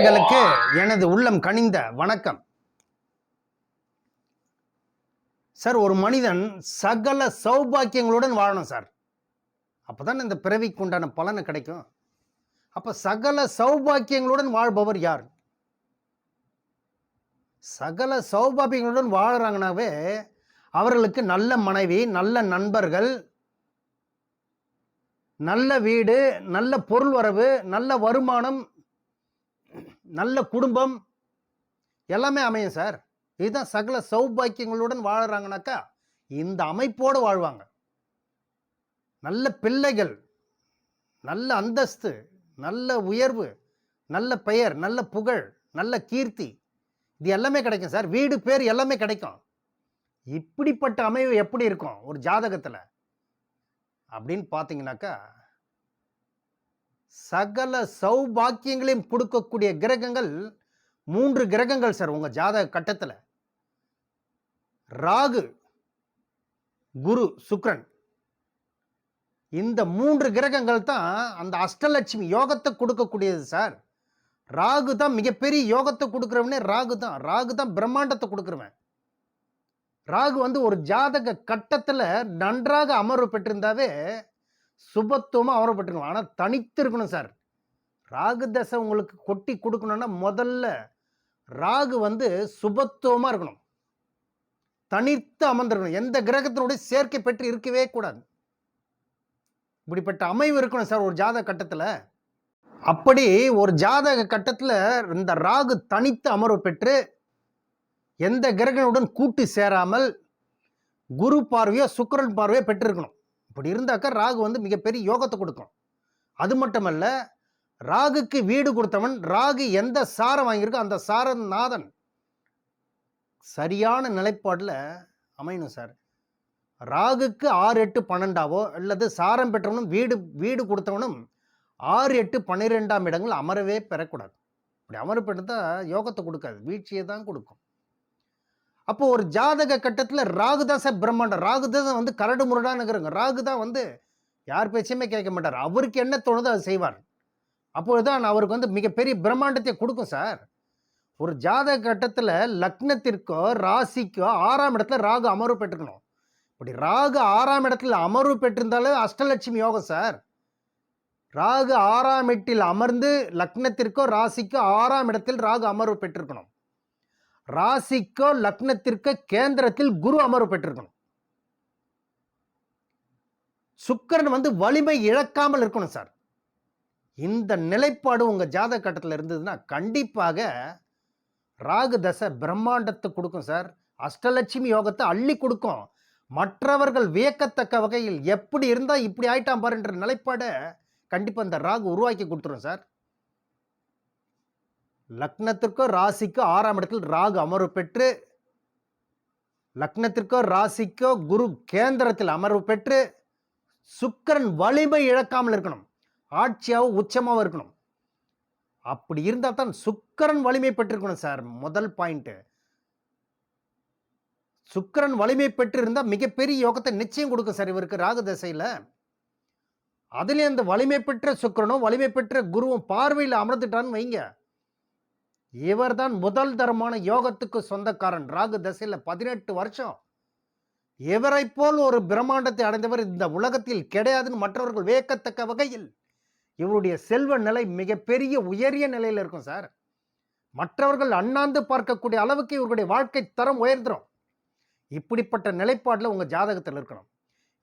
நேயர்களுக்கு எனது உள்ளம் கனிந்த வணக்கம். சார் ஒரு மனிதன் சகல சௌபாக்கியங்களுடன் வாழணும் சார். அப்பதான் இந்த பிறவிக்கு உண்டான பலனை கிடைக்கும். அப்போ சகல சௌபாக்கியங்களுடன் வாழ்பவர் யார்? சகல சௌபாக்கியங்களுடன் வாழ்கிறாங்கனாவே அவர்களுக்கு நல்ல மனைவி நல்ல நண்பர்கள் நல்ல வீடு நல்ல பொருள் வரவு நல்ல வருமானம் நல்ல குடும்பம் எல்லாமே அமையும் சார். இதுதான் சகல சௌபாக்கியங்களுடன் வாழ்கிறாங்கனாக்கா இந்த அமைப்போடு வாழ்வாங்க. நல்ல பிள்ளைகள் நல்ல அந்தஸ்து நல்ல உயர்வு நல்ல பெயர் நல்ல புகழ் நல்ல கீர்த்தி இது எல்லாமே கிடைக்கும் சார். வீடு பேர் எல்லாமே கிடைக்கும். இப்படிப்பட்ட அமைவு எப்படி இருக்கும் ஒரு ஜாதகத்தில்? அப்படின்னு பார்த்தீங்கன்னாக்கா சகல சௌபாக்கியங்களையும் கொடுக்கக்கூடிய கிரகங்கள் மூன்று கிரகங்கள் சார் உங்கள் ஜாதக கட்டத்தில். ராகு குரு சுக்ரன். இந்த மூன்று கிரகங்கள் தான் அந்த அஷ்டலட்சுமி யோகத்தை கொடுக்கக்கூடியது சார். ராகு தான் மிகப்பெரிய யோகத்தை கொடுக்குறவனே ராகு தான். ராகு தான் பிரம்மாண்டத்தை கொடுக்குறவன். ராகு வந்து ஒரு ஜாதக கட்டத்தில் நன்றாக அமர்வு பெற்றிருந்தாவே சுபத்துவமாக அமர்வு பெற்றிருக்கணும் ஆனால் தனித்து இருக்கணும் சார். ராகு தசை உங்களுக்கு கொட்டி கொடுக்கணும்னா முதல்ல ராகு வந்து சுபத்துவமாக இருக்கணும். தனித்து அமர்ந்திருக்கணும். எந்த கிரகத்தினுடைய சேர்க்கை பெற்று இருக்கவே கூடாது. இப்படிப்பட்ட அமைவு இருக்கணும் சார் ஒரு ஜாதக கட்டத்தில். அப்படி ஒரு ஜாதக கட்டத்தில் இந்த ராகு தனித்து அமர்வு பெற்று எந்த கிரகனுடன் கூட்டு சேராமல் குரு பார்வையோ சுக்கரன் பார்வையோ பெற்றிருக்கணும். இப்படி இருந்தாக்கா ராகு வந்து மிகப்பெரிய யோகத்தை கொடுக்கும். அது மட்டுமல்ல ராகுக்கு வீடு கொடுத்தவன் ராகு எந்த சாரம் வாங்கியிருக்கோ அந்த சாரநாதன் சரியான நிலைப்பாட்டில் அமையணும் சார். ராகுக்கு ஆறு எட்டு பன்னெண்டாவோ அல்லது சாரம் பெற்றவனும் வீடு வீடு கொடுத்தவனும் ஆறு எட்டு பன்னிரெண்டாம் இடங்கள் அமரவே பெறக்கூடாது. அப்படி அமர யோகத்தை கொடுக்காது வீழ்ச்சியை தான் கொடுக்கும். அப்போ ஒரு ஜாதக கட்டத்தில் ராகுதாச பிரம்மாண்டம் ராகுதாசன் வந்து கரடு முரடானுங்கிறங்க ராகுதா ராகு தான் வந்து யார் பேச்சையுமே கேட்க மாட்டார். அவருக்கு என்ன தோணுதோ அதை செய்வார். அப்பொழுதுதான் அவருக்கு வந்து மிகப்பெரிய பிரம்மாண்டத்தை கொடுக்கும் சார். ஒரு ஜாதக கட்டத்தில் லக்னத்திற்கோ ராசிக்கோ ஆறாம் இடத்துல ராகு அமர்வு பெற்றுக்கணும். இப்படி ராகு ஆறாம் இடத்துல அமர்வு பெற்றிருந்தாலே அஷ்டலட்சுமி யோகம் சார். ராகு ஆறாம் எட்டில் அமர்ந்து லக்னத்திற்கோ ராசிக்கோ ஆறாம் இடத்தில் ராகு அமர்வு பெற்றிருக்கணும். ராசிக்கோ லக்னத்திற்கோ கேந்திரத்தில் குரு அமர்வு பெற்றிருக்கணும். சுக்கிரன் வந்து வலிமை இழக்காமல் இருக்கணும் சார். இந்த நிலைப்பாடு உங்க ஜாதக கட்டத்தில் இருந்ததுன்னா கண்டிப்பாக ராகு தசை பிரம்மாண்டத்தை கொடுக்கும் சார். அஷ்டலட்சுமி யோகத்தை அள்ளி கொடுக்கும். மற்றவர்கள் வியக்கத்தக்க வகையில் எப்படி இருந்தால் இப்படி ஆயிட்டான் பாருன்ற நிலைப்பாடை கண்டிப்பாக இந்த ராகு உருவாக்கி கொடுத்துரும் சார். லக்னத்திற்கோ ராசிக்கோ ஆறாம் இடத்தில் ராகு அமர்வு பெற்று லக்னத்திற்கோ ராசிக்கோ குரு கேந்திரத்தில் அமர்வு பெற்று சுக்கிரன் வலிமை இழக்காமல் இருக்கணும். ஆட்சியாகவும் உச்சமாகவும் இருக்கணும். அப்படி இருந்தால் தான் சுக்கிரன் வலிமை பெற்றிருக்கணும் சார். முதல் பாயிண்ட்டு சுக்கிரன் வலிமை பெற்றிருந்தால் மிகப்பெரிய யோகத்தை நிச்சயம் கொடுக்கும் சார் இவருக்கு ராகு தசையில். அதுலேயும் அந்த வலிமை பெற்ற சுக்கிரனும் வலிமை பெற்ற குருவும் பார்வையில் அமர்ந்துட்டான்னு வைங்க. இவர் தான் முதல் தரமான யோகத்துக்கு சொந்தக்காரன். ராகு தசையில் பதினெட்டு வருஷம். இவரை போல் ஒரு பிரம்மாண்டத்தை அடைந்தவர் இந்த உலகத்தில் கிடையாதுன்னு மற்றவர்கள் வியக்கத்தக்க வகையில். இவருடைய செல்வ நிலை மிகப்பெரிய உயரிய நிலையில் இருக்கும் சார். மற்றவர்கள் அண்ணாந்து பார்க்கக்கூடிய அளவுக்கு இவருடைய வாழ்க்கை தரம் உயர்ந்துடும் இப்படிப்பட்ட நிலைப்பாட்டில் உங்கள் ஜாதகத்தில் இருக்கணும்.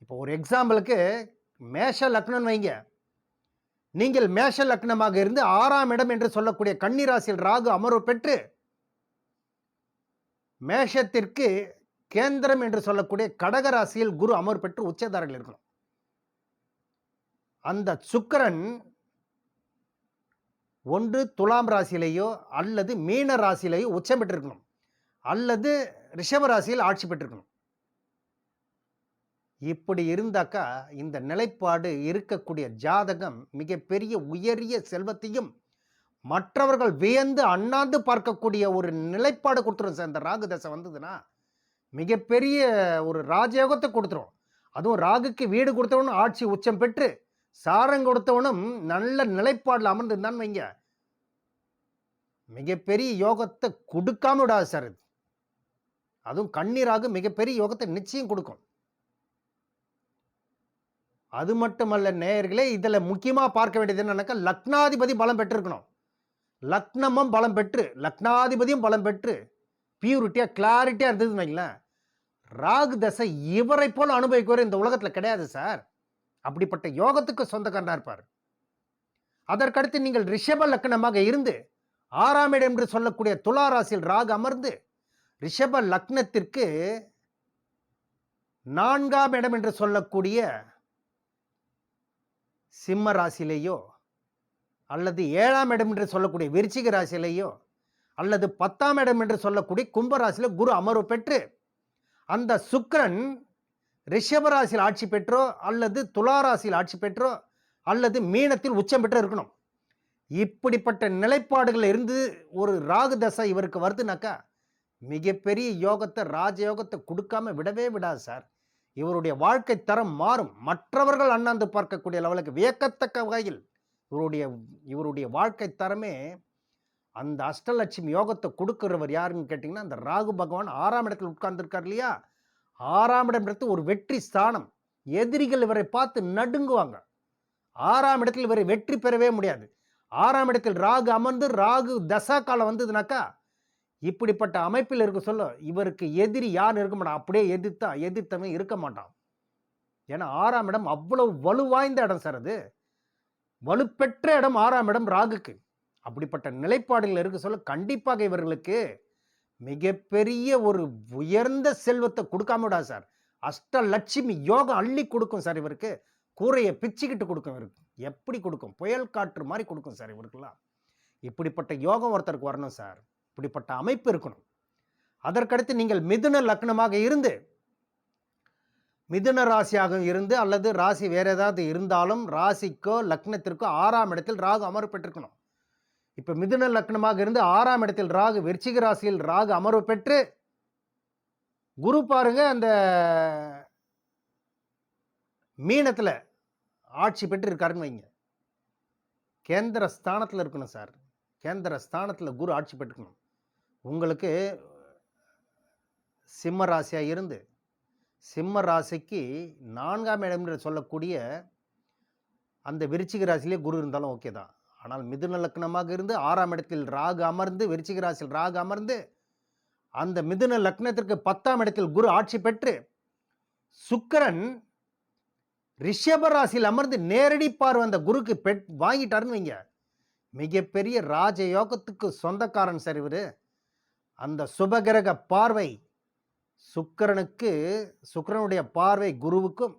இப்போ ஒரு எக்ஸாம்பிளுக்கு மேஷ லக்னம் வைங்க. நீங்கள் மேஷ லக்னமாக இருந்து ஆறாம் இடம் என்று சொல்லக்கூடிய கன்னிராசியில் ராகு அமர்வு பெற்று மேஷத்திற்கு கேந்திரம் என்று சொல்லக்கூடிய கடகராசியில் குரு அமர்வு பெற்று உச்சதாரில் இருக்கணும். அந்த சுக்கிரன் ஒன்று துலாம் ராசியிலேயோ அல்லது மீன ராசியிலேயோ உச்சம் பெற்றிருக்கணும். அல்லது ரிஷப ராசியில் ஆட்சி பெற்றிருக்கணும். இப்படி இருந்தாக்கா இந்த நிலைப்பாடு இருக்கக்கூடிய ஜாதகம் மிகப்பெரிய உயரிய செல்வத்தையும் மற்றவர்கள் வியந்து அண்ணாந்து பார்க்கக்கூடிய ஒரு நிலைப்பாடு கொடுத்துரும் சார். இந்த ராகு தசை வந்ததுன்னா மிகப்பெரிய ஒரு ராஜயோகத்தை கொடுத்துரும். அதுவும் ராகுக்கு வீடு கொடுத்தவனும் ஆட்சி உச்சம் பெற்று சாரம் கொடுத்தவனும் நல்ல நிலைப்பாடில் அமர்ந்திருந்தான்னு வைங்க. மிகப்பெரிய யோகத்தை கொடுக்காம விடாது சார். இது அதுவும் கண்ணீராக மிகப்பெரிய யோகத்தை நிச்சயம் கொடுக்கும். அது மட்டுமல்ல நேயர்களே இதில் முக்கியமாக பார்க்க வேண்டியது என்னன்னாக்கா லக்னாதிபதி பலம் பெற்றிருக்கணும். லக்னமும் பலம் பெற்று லக்னாதிபதியும் பலம் பெற்று பியூரிட்டியாக கிளாரிட்டியாக இருந்ததுன்னு வைங்களேன் ராகு தசை இவரை போல் அனுபவிக்கிறவர் இந்த உலகத்தில் கிடையாது சார். அப்படிப்பட்ட யோகத்துக்கு சொந்தக்காரனாக இருப்பார். அதற்கடுத்து நீங்கள் ரிஷப லக்னமாக இருந்து ஆறாம் இடம் என்று சொல்லக்கூடிய துலா ராசியில் ராகு அமர்ந்து ரிஷப லக்னத்திற்கு நான்காம் இடம் என்று சொல்லக்கூடிய சிம்ம ராசியிலேயோ அல்லது ஏழாம் இடம் என்று சொல்லக்கூடிய விருச்சிக ராசியிலேயோ அல்லது பத்தாம் இடம் என்று சொல்லக்கூடிய கும்பராசியில் குரு அமர்வு பெற்று அந்த சுக்கரன் ரிஷபராசியில் ஆட்சி பெற்றோ அல்லது துலா ராசியில் ஆட்சி பெற்றோ அல்லது மீனத்தில் உச்சம் பெற்றோ இருக்கணும். இப்படிப்பட்ட நிலைப்பாடுகள் இருந்து ஒரு ராகு தசை இவருக்கு வருதுனாக்கா மிகப்பெரிய யோகத்தை ராஜயோகத்தை கொடுக்காம விடவே விடாது சார். இவருடைய வாழ்க்கை தரம் மாறும். மற்றவர்கள் அண்ணாந்து பார்க்கக்கூடிய லெவலுக்கு வியக்கத்தக்க வகையில் இவருடைய இவருடைய வாழ்க்கை தரமே அந்த அஷ்டலட்சுமி யோகத்தை கொடுக்குறவர் யாருன்னு கேட்டிங்கன்னா அந்த ராகு பகவான் ஆறாம் இடத்தில் உட்கார்ந்துருக்கார் இல்லையா? ஆறாம் இடம்ன்றது ஒரு வெற்றி ஸ்தானம். எதிரிகள் இவரை பார்த்து நடுங்குவாங்க. ஆறாம் இடத்தில் இவரை வெற்றி பெறவே முடியாது. ஆறாம் இடத்தில் ராகு அமர்ந்து ராகு தசா காலம் வந்ததுனாக்கா இப்படிப்பட்ட அமைப்பில் இருக்க சொல்ல இவருக்கு எதிரி யார் இருக்க மாட்டான்? அப்படியே எதிர்த்தா எதிர்த்தவன் இருக்க மாட்டான். ஏன்னா ஆறாம் இடம் அவ்வளவு வலுவாய்ந்த இடம் சார் அது. வலுப்பெற்ற இடம் ஆறாம் இடம் ராகுக்கு. அப்படிப்பட்ட நிலைப்பாடுகள் இருக்க சொல்ல கண்டிப்பாக இவர்களுக்கு மிகப்பெரிய ஒரு உயர்ந்த செல்வத்தை கொடுக்காம விடாது சார் அஷ்டலட்சுமி யோகம் அள்ளி கொடுக்கும் சார் இவருக்கு. கூரையை பிச்சுக்கிட்டு கொடுக்கும் இவருக்கு. எப்படி கொடுக்கும்? புயல் காற்று மாதிரி கொடுக்கும் சார் இவருக்கெல்லாம். இப்படிப்பட்ட யோகம் ஒருத்தருக்கு வரணும் சார் இப்படிப்பட்ட அமைப்பு இருக்கணும். அதற்கடுத்து நீங்கள் மிதுன லக்னமாக இருந்து மிதுன ராசியாக இருந்து அல்லது ராசி வேறு ஏதாவது இருந்தாலும் ராசிக்கோ லக்னத்திற்கோ ஆறாம் இடத்தில் ராகு அமர்வு பெற்றிருக்கணும். இப்போ மிதுன லக்னமாக இருந்து ஆறாம் இடத்தில் ராகு விருச்சிக ராசியில் ராகு அமர்வு பெற்று குரு பாருங்க அந்த மீனத்தில் ஆட்சி பெற்று இருக்காருன்னு வைங்க. கேந்திர ஸ்தானத்தில் இருக்கணும் சார். கேந்திர ஸ்தானத்தில் குரு ஆட்சி பெற்றுக்கணும். உங்களுக்கு சிம்ம ராசியாக இருந்து சிம்ம ராசிக்கு நான்காம் இடம் என்று சொல்லக்கூடிய அந்த விருச்சிக ராசியிலே குரு இருந்தாலும் ஓகே தான். ஆனால் மிதுன லக்னமாக இருந்து ஆறாம் இடத்தில் ராகு அமர்ந்து விருச்சிக ராசியில் ராகு அமர்ந்து அந்த மிதுன லக்னத்திற்கு பத்தாம் இடத்தில் குரு ஆட்சி பெற்று சுக்கரன் ரிஷப ராசியில் அமர்ந்து நேரடி பார்வை அந்த குருக்கு பெட் வாங்கிட்டாருன்னு வைங்க. மிகப்பெரிய ராஜயோகத்துக்கு சொந்தக்காரன் சார் இவர். அந்த சுபகிரக பார்வை சுக்கிரனுக்கு சுக்கரனுடைய பார்வை குருவுக்கும்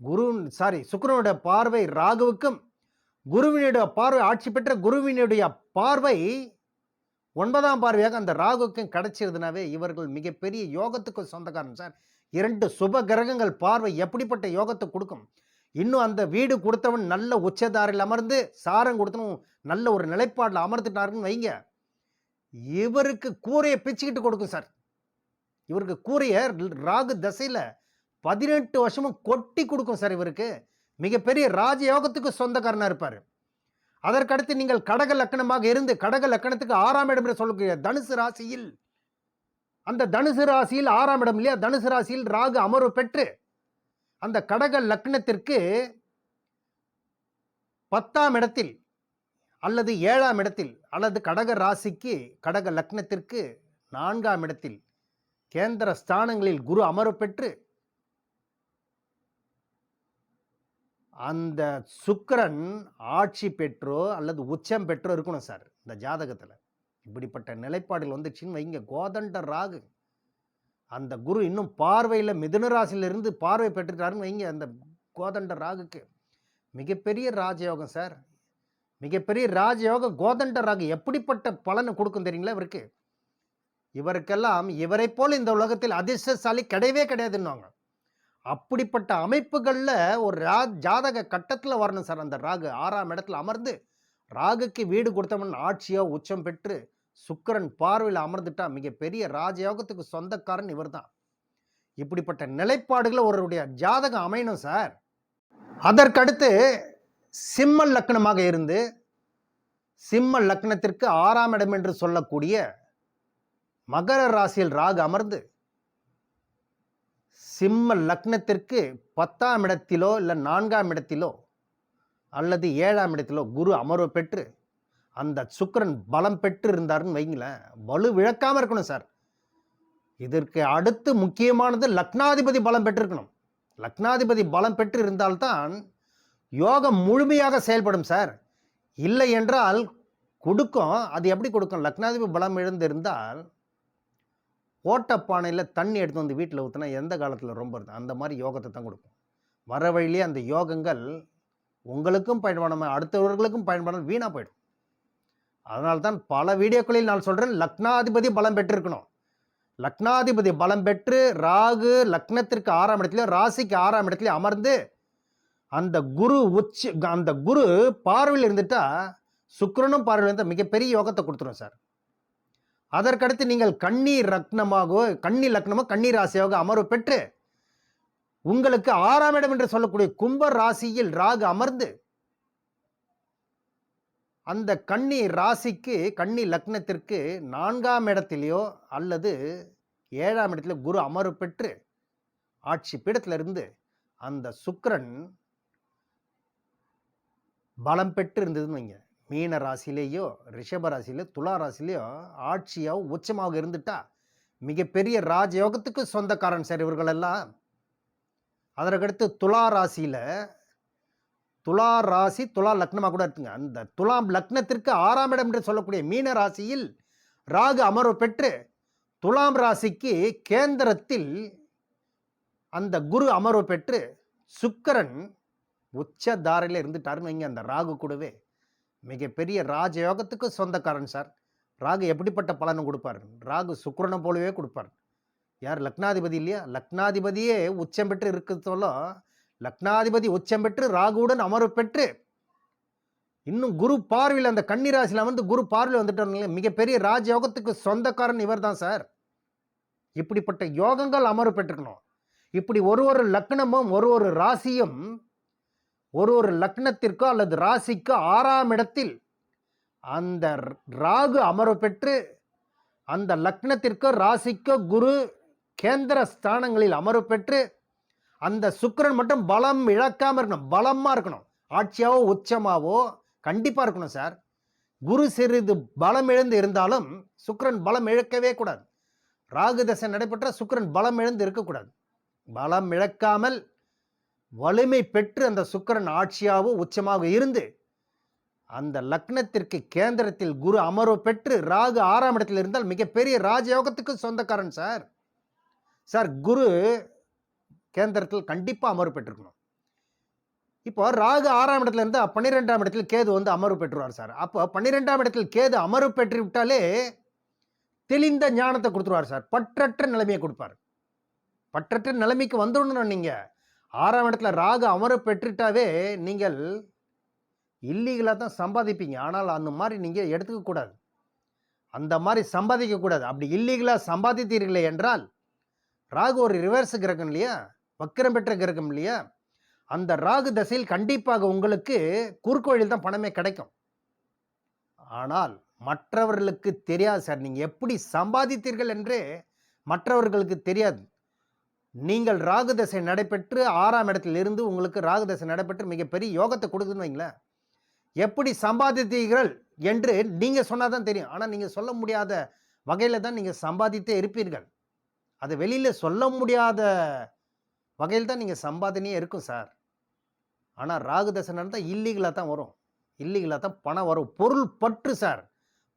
குரு சாரி சுக்கரனுடைய பார்வை ராகுவுக்கும் குருவினுடைய பார்வை ஆட்சி பெற்ற குருவினுடைய பார்வை ஒன்பதாம் பார்வையாக அந்த ராகுக்கும் கிடைச்சிருதுனாவே இவர்கள் மிகப்பெரிய யோகத்துக்கு சொந்தக்காரன் சார். இரண்டு சுப கிரகங்கள் பார்வை எப்படிப்பட்ட யோகத்தை கொடுக்கும்? இன்னும் அந்த வீடு கொடுத்தவன் நல்ல உச்சதாரில் அமர்ந்து சாரம் கொடுத்தனும் நல்ல ஒரு நிலைப்பாட்டில் அமர்ந்துட்டாருன்னு வைங்க. இவருக்கு கூரையை பிச்சுக்கிட்டு கொடுக்கும் சார். இவருக்கு கூரையை ராகு தசையில் பதினெட்டு வருஷமும் கொட்டி கொடுக்கும் சார் இவருக்கு. மிகப்பெரிய ராஜயோகத்துக்கு சொந்தக்காரனாக இருப்பார். அதற்கடுத்து நீங்கள் கடக லக்கணமாக இருந்து கடக லக்கணத்துக்கு ஆறாம் இடம் என்று சொல்லக்கூடிய தனுசு ராசியில் அந்த தனுசு ராசியில் ஆறாம் இடம் இல்லையா? தனுசு ராசியில் ராகு அமர்வு பெற்று அந்த கடக லக்னத்திற்கு பத்தாம் இடத்தில் அல்லது ஏழாம் இடத்தில் அல்லது கடக ராசிக்கு கடக லக்னத்திற்கு நான்காம் இடத்தில் கேந்திர ஸ்தானங்களில் குரு அமர்வு பெற்று அந்த சுக்கரன் ஆட்சி பெற்றோ அல்லது உச்சம் பெற்றோ இருக்கணும் சார் இந்த ஜாதகத்தில். இப்படிப்பட்ட நிலைப்பாடுகள் வந்துச்சுன்னு வைங்க. கோதண்ட ராகு. அந்த குரு இன்னும் பார்வையில் மிதுனராசிலிருந்து பார்வை பெற்றுட்டாருன்னு வைங்க அந்த கோதண்ட ராகுக்கு. மிகப்பெரிய ராஜயோகம் சார். மிகப்பெரிய ராஜயோக கோதண்ட ராகு எப்படிப்பட்ட பலனை கொடுக்கும் தெரியுங்களா இவருக்கு? இவருக்கெல்லாம் இவரை போல் இந்த உலகத்தில் அதிர்ஷ்டசாலி கிடையவே கிடையாதுன்னுவாங்க. அப்படிப்பட்ட அமைப்புகளில் ஒரு ரா ஜாதக கட்டத்தில் வரணும் சார் அந்த ராகு. ஆறாம் இடத்துல அமர்ந்து ராகுக்கு வீடு கொடுத்தவன் ஆட்சியோ உச்சம் பெற்று சுக்கிரன் பார்வையில் அமர்ந்துட்டா மிகப்பெரிய ராஜயோகத்துக்கு சொந்தக்காரன் இவர்தான். இப்படிப்பட்ட நிலைப்பாடுகளை ஒருவருடைய ஜாதகம் அமையணும் சார். அதற்கடுத்து சிம்ம லக்னமாக இருந்து சிம்ம லக்னத்திற்கு ஆறாம் இடம் என்று சொல்லக்கூடிய மகர ராசியில் ராகு அமர்ந்து சிம்ம லக்னத்திற்கு பத்தாம் இடத்திலோ இல்லை நான்காம் இடத்திலோ அல்லது ஏழாம் இடத்திலோ குரு அமர்வு பெற்று அந்த சுக்கரன் பலம் பெற்று இருந்தாருன்னு வைங்களேன். வலு விழக்காமல் இருக்கணும் சார். இதற்கு அடுத்து முக்கியமானது லக்னாதிபதி பலம் பெற்றிருக்கணும். லக்னாதிபதி பலம் பெற்று இருந்தால்தான் யோகம் முழுமையாக செயல்படும் சார். இல்லை என்றால் கொடுக்கும். அது எப்படி கொடுக்கும்? லக்னாதிபதி பலம் எழுந்திருந்தால் ஓட்டப்பானையில் தண்ணி எடுத்து வந்து வீட்டில் ஊற்றினா எந்த காலத்தில் ரொம்ப இருக்கும் அந்த மாதிரி யோகத்தை தான் கொடுக்கும். வர வழியிலே அந்த யோகங்கள் உங்களுக்கும் பயன்படாமல் அடுத்தவர்களுக்கும் பயன்படாமல் வீணாக போயிடும். அதனால தான் பல வீடியோக்களில் நான் சொல்கிறேன் லக்னாதிபதி பலம் பெற்றிருக்கணும். லக்னாதிபதி பலம் பெற்று ராகு லக்னத்திற்கு ஆறாம் இடத்துலையும் ராசிக்கு ஆறாம் இடத்துலையும் அமர்ந்து அந்த குரு உச்சி அந்த குரு பார்வையில் இருந்துட்டா சுக்கரனும் பார்வையில் இருந்தால் மிகப்பெரிய யோகத்தை கொடுத்துரும் சார். அதற்கடுத்து நீங்கள் கண்ணீர் ரத்னமாகவோ கன்னி லக்னமோ கண்ணீர் ராசியாக அமர்வு பெற்று உங்களுக்கு ஆறாம் இடம் என்று சொல்லக்கூடிய கும்ப ராசியில் ராகு அமர்ந்து அந்த கன்னி ராசிக்கு கன்னி லக்னத்திற்கு நான்காம் இடத்திலேயோ அல்லது ஏழாம் இடத்துல குரு அமர்வு பெற்று ஆட்சி பீடத்திலிருந்து அந்த சுக்கரன் பலம் பெற்று இருந்ததுன்னு வைங்க. மீன ராசிலேயோ ரிஷப ராசியிலோ துலா ராசிலேயோ ஆட்சியாக உச்சமாக இருந்துட்டா மிகப்பெரிய ராஜயோகத்துக்கு சொந்தக்காரன் சார் இவர்களெல்லாம். அதற்கடுத்து துலா ராசியில் துலா ராசி துலா லக்னமாக கூட இருக்குங்க அந்த துலாம் லக்னத்திற்கு ஆறாம் இடம் என்று சொல்லக்கூடிய மீன ராசியில் ராகு அமர்வு பெற்று துலாம் ராசிக்கு கேந்திரத்தில் அந்த குரு அமர்வு பெற்று சுக்கிரன் உச்ச தாரையில் இருந்துட்டாருன்னு வைங்க அந்த ராகு கூடவே. மிகப்பெரிய ராஜயோகத்துக்கு சொந்தக்காரன் சார். ராகு எப்படிப்பட்ட பலனை கொடுப்பார்? ராகு சுக்கரனை போலவே கொடுப்பார். யார்? லக்னாதிபதி இல்லையா? லக்னாதிபதியே உச்சம் பெற்று இருக்கிறதோல லக்னாதிபதி உச்சம் பெற்று ராகுவுடன் அமர்வு பெற்று இன்னும் குரு பார்வையில் அந்த கன்னிராசியில் வந்து குரு பார்வையில் வந்துட்டாருங்களே மிகப்பெரிய ராஜயோகத்துக்கு சொந்தக்காரன் இவர் தான் சார். இப்படிப்பட்ட யோகங்கள் அமர்வு பெற்றுக்கணும். இப்படி ஒரு ஒரு லக்னமும் ஒரு ஒரு ராசியும் ஒரு ஒரு லக்னத்திற்கோ அல்லது ராசிக்கோ ஆறாம் இடத்தில் அந்த ராகு அமர்வு பெற்று அந்த லக்னத்திற்கோ ராசிக்கோ குரு கேந்திர ஸ்தானங்களில் அமர்வு பெற்று அந்த சுக்கிரன் மட்டும் பலம் இழக்காமல் இருக்கணும். பலமாக இருக்கணும். ஆட்சியாவோ உச்சமாவோ கண்டிப்பாக இருக்கணும் சார். குரு சிறிது பலம் இழந்து இருந்தாலும் சுக்கிரன் பலம் இழக்கவே கூடாது. ராகு தசை நடைபெற்ற சுக்கிரன் பலம் இழந்து இருக்கக்கூடாது. பலம் இழக்காமல் வலிமை பெற்று அந்த சுக்கிரன் ஆட்சியாகவும் உச்சமாக இருந்து அந்த லக்னத்திற்கு கேந்திரத்தில் குரு அமர்வு பெற்று ராகு ஆறாம் இடத்தில் இருந்தால் மிகப்பெரிய ராஜயோகத்துக்கு சொந்தக்காரன் சார். சார் குரு கேந்திரத்தில் கண்டிப்பாக அமர்வு பெற்றிருக்கணும். இப்போ ராகு ஆறாம் இடத்துல இருந்து பன்னிரெண்டாம் இடத்தில் கேது வந்து அமர்வு பெற்றுவார் சார். அப்போ பன்னிரெண்டாம் இடத்தில் கேது அமர்வு பெற்று விட்டாலே தெளிந்த ஞானத்தை கொடுத்துருவார் சார். பற்றற்ற நிலைமையை கொடுப்பார். பற்றற்ற நிலைமைக்கு வந்துடணும் நீங்கள் ஆறாம் இடத்துல ராகு அமர பெற்றுட்டாவே நீங்கள் இல்லீகலாக தான் சம்பாதிப்பீங்க. ஆனால் அந்த மாதிரி நீங்கள் எடுத்துக்கக்கூடாது அந்த மாதிரி சம்பாதிக்கக்கூடாது அப்படி இல்லீகலாக சம்பாதித்தீர்களே என்றால் ராகு ஒரு ரிவர்ஸ் கிரகம் இல்லையா? வக்கிரம் பெற்ற கிரகம் இல்லையா? அந்த ராகு தசையில் கண்டிப்பாக உங்களுக்கு குறுக்கோழில் தான் பணமே கிடைக்கும். ஆனால் மற்றவர்களுக்கு தெரியாது சார். நீங்கள் எப்படி சம்பாதித்தீர்கள் என்றே மற்றவர்களுக்கு தெரியாது. நீங்கள் ராகு தசை நடைபெற்று ஆறாம் இடத்திலிருந்து உங்களுக்கு ராகு தசை நடைபெற்று மிகப்பெரிய யோகத்தை கொடுக்குதுன்னு வைங்களேன். எப்படி சம்பாதித்தீர்கள் என்று நீங்கள் சொன்னால் தான் தெரியும். ஆனால் நீங்கள் சொல்ல முடியாத வகையில் தான் நீங்கள் சம்பாதித்தே இருப்பீர்கள். அதை வெளியில் சொல்ல முடியாத வகையில் தான் நீங்கள் சம்பாதனையே இருக்கும் சார். ஆனால் ராகு தசை நடந்தால் இல்லீகலாக தான் வரும். இல்லீகலாக தான் பணம் வரும் பொருள் பற்று சார்.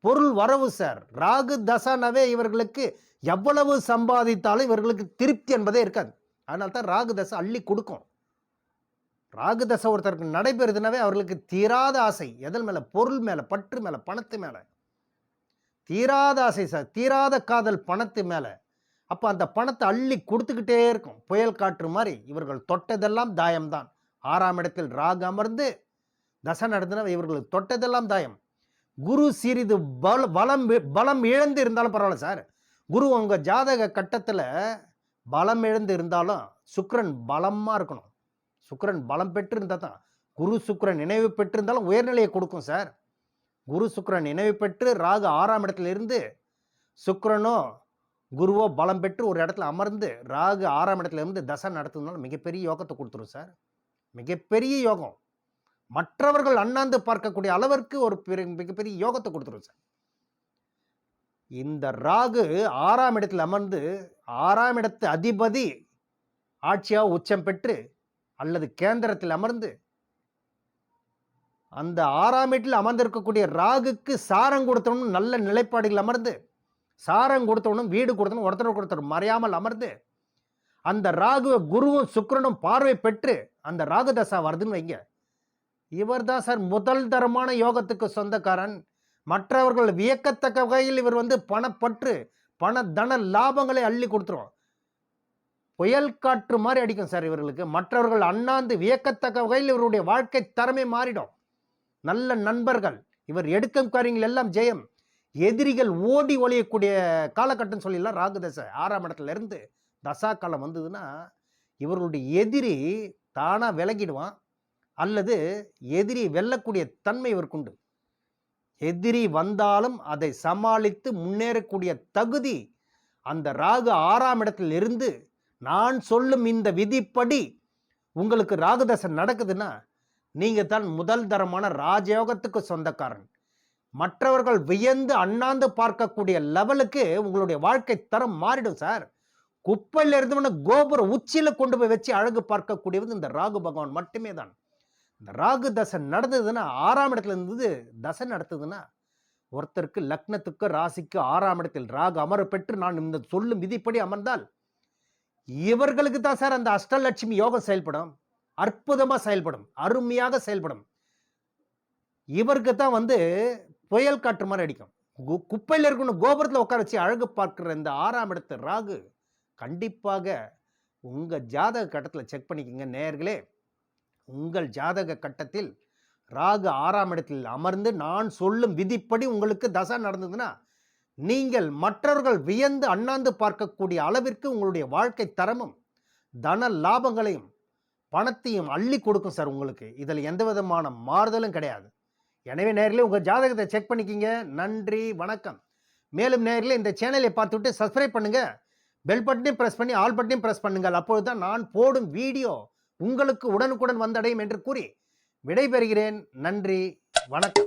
பொருள் வரவு சார். ராகு தசானாவே இவர்களுக்கு எவ்வளவு சம்பாதித்தாலும் இவர்களுக்கு திருப்தி என்பதே இருக்காது. அதனால தான் ராகு தசை அள்ளி கொடுக்கும். ராகு தசை ஒருத்தருக்கு நடைபெறுதுனாவே அவர்களுக்கு தீராத ஆசை. எதன் மேலே? பொருள் மேலே பற்று மேலே பணத்து மேலே. தீராத ஆசை சார். தீராத காதல் பணத்து மேலே. அப்போ அந்த பணத்தை அள்ளி கொடுத்துக்கிட்டே இருக்கும். புயல் காற்று மாதிரி இவர்கள் தொட்டதெல்லாம் தாயம்தான். ஆறாம் இடத்தில் ராகு அமர்ந்து தசை நடந்தினா இவர்களுக்கு தொட்டதெல்லாம் தாயம். குரு சிறிது பல பலம் பலம் இழந்து இருந்தாலும் பரவாயில்ல சார். குரு உங்கள் ஜாதக கட்டத்தில் பலம் இழந்து இருந்தாலும் சுக்ரன் பலமாக இருக்கணும். சுக்ரன் பலம் பெற்று இருந்தால் தான் குரு சுக்கிரன் நினைவு பெற்றிருந்தாலும் உயர்நிலையை கொடுக்கும் சார். குரு சுக்ரன் நினைவு பெற்று ராகு ஆறாம் இடத்துல இருந்து சுக்ரனோ குருவோ பலம் பெற்று ஒரு இடத்துல அமர்ந்து ராகு ஆறாம் இடத்துல இருந்து தசை நடத்துறதுனால மிகப்பெரிய யோகத்தை கொடுத்துரும் சார். மிகப்பெரிய யோகம். மற்றவர்கள் அண்ணாந்து பார்க்கக்கூடிய அளவிற்கு ஒரு பெரிய- மிகப்பெரிய யோகத்தை கொடுத்துரும் சார். இந்த ராகு ஆறாம் இடத்தில் அமர்ந்து ஆறாம் இடத்து அதிபதி ஆட்சியாக உச்சம் பெற்று அல்லது கேந்திரத்தில் அமர்ந்து அந்த ஆறாம் வீட்டில் அமர்ந்திருக்கக்கூடிய ராகுக்கு சாரம் கொடுத்தவனும் நல்ல நிலைப்பாடுகள் அமர்ந்து சாரம் கொடுத்தவனும் வீடு கொடுத்தவனும் ஒருத்தர் கொடுத்தர் மறையாமல் அமர்ந்து அந்த ராகுவை குருவும் சுக்கிரனும் பார்வை பெற்று அந்த ராகு தசா வருதுன்னு வைங்க. இவர் தான் சார் முதல் தரமான யோகத்துக்கு சொந்தக்காரன். மற்றவர்கள் வியக்கத்தக்க வகையில் இவர் வந்து பணப்பற்று பண தன லாபங்களை அள்ளி கொடுத்துரும். புயல் காற்று மாதிரி அடிக்கும் சார் இவர்களுக்கு. மற்றவர்கள் அண்ணாந்து வியக்கத்தக்க வகையில் இவருடைய வாழ்க்கை தரமே மாறிடும். நல்ல நண்பர்கள் இவர் எடுக்கும் காரியங்கள் எல்லாம் ஜெயம். எதிரிகள் ஓடி ஒழியக்கூடிய காலகட்டம் சொல்லிடலாம். ராகு தசை ஆறாம் இடத்துல இருந்து தசா காலம் வந்ததுன்னா இவர்களுடைய எதிரி தானாக விலகிடுவான். அல்லது எதிரி வெல்லக்கூடிய தன்மை இவருக்குண்டு எதிரி வந்தாலும் அதை சமாளித்து முன்னேறக்கூடிய தகுதி அந்த ராகு ஆறாம் இடத்தில் இருந்து நான் சொல்லும் இந்த விதிப்படி உங்களுக்கு ராகுதசன் நடக்குதுன்னா நீங்கள் தான் முதல் தரமான ராஜயோகத்துக்கு சொந்தக்காரன். மற்றவர்கள் வியந்து அண்ணாந்து பார்க்கக்கூடிய லெவலுக்கு உங்களுடைய வாழ்க்கை தரம் மாறிடும் சார். குப்பையில் இருந்தவன கோபுர உச்சியில் கொண்டு போய் வச்சு அழகு பார்க்கக்கூடியது இந்த ராகு பகவான் மட்டுமே தான். இந்த ராகு தசை நடந்ததுன்னா ஆறாம் இடத்துல இருந்தது தசை நடத்துதுன்னா ஒருத்தருக்கு லக்னத்துக்கு ராசிக்கு ஆறாம் இடத்தில் ராகு அமர பெற்று நான் இந்த சொல்லும் விதிப்படி அமர்ந்தால் இவர்களுக்கு தான் சார் அந்த அஷ்டலட்சுமி யோகம் செயல்படும் அற்புதமாக செயல்படும் அருமையாக செயல்படும். இவருக்கு தான் வந்து புயல் காற்று மாதிரி அடிக்கும். கு- இருக்கணும் கோபுரத்தில் உட்கார வச்சு அழகு பார்க்குற இந்த ஆறாம் இடத்து ராகு கண்டிப்பாக உங்கள் ஜாதக கட்டத்தில் செக் பண்ணிக்கோங்க நேயர்களே. உங்கள் ஜாதக கட்டத்தில் ராகு ஆறாம் இடத்தில் அமர்ந்து நான் சொல்லும் விதிப்படி உங்களுக்கு தசை நடந்ததுன்னா நீங்கள் மற்றவர்கள் வியந்து அண்ணாந்து பார்க்கக்கூடிய அளவிற்கு உங்களுடைய வாழ்க்கை தரமும் தன லாபங்களையும் பணத்தையும் அள்ளி கொடுக்கும் சார் உங்களுக்கு. இதில் எந்த விதமான மாறுதலும் கிடையாது. எனவே நேரில் உங்கள் ஜாதகத்தை செக் பண்ணிக்கிங்க. நன்றி வணக்கம். மேலும் நேரில் இந்த சேனலை பார்த்துவிட்டு சப்ஸ்கிரைப் பண்ணுங்கள் பெல் பட்டனையும் ப்ரெஸ் பண்ணி ஆல் பட்டனையும் ப்ரெஸ் பண்ணுங்கள். அப்பொழுது தான் நான் போடும் வீடியோ உங்களுக்கு உடனுக்குடன் வந்தடையும் என்று கூறி விடைபெறுகிறேன். நன்றி. வணக்கம்.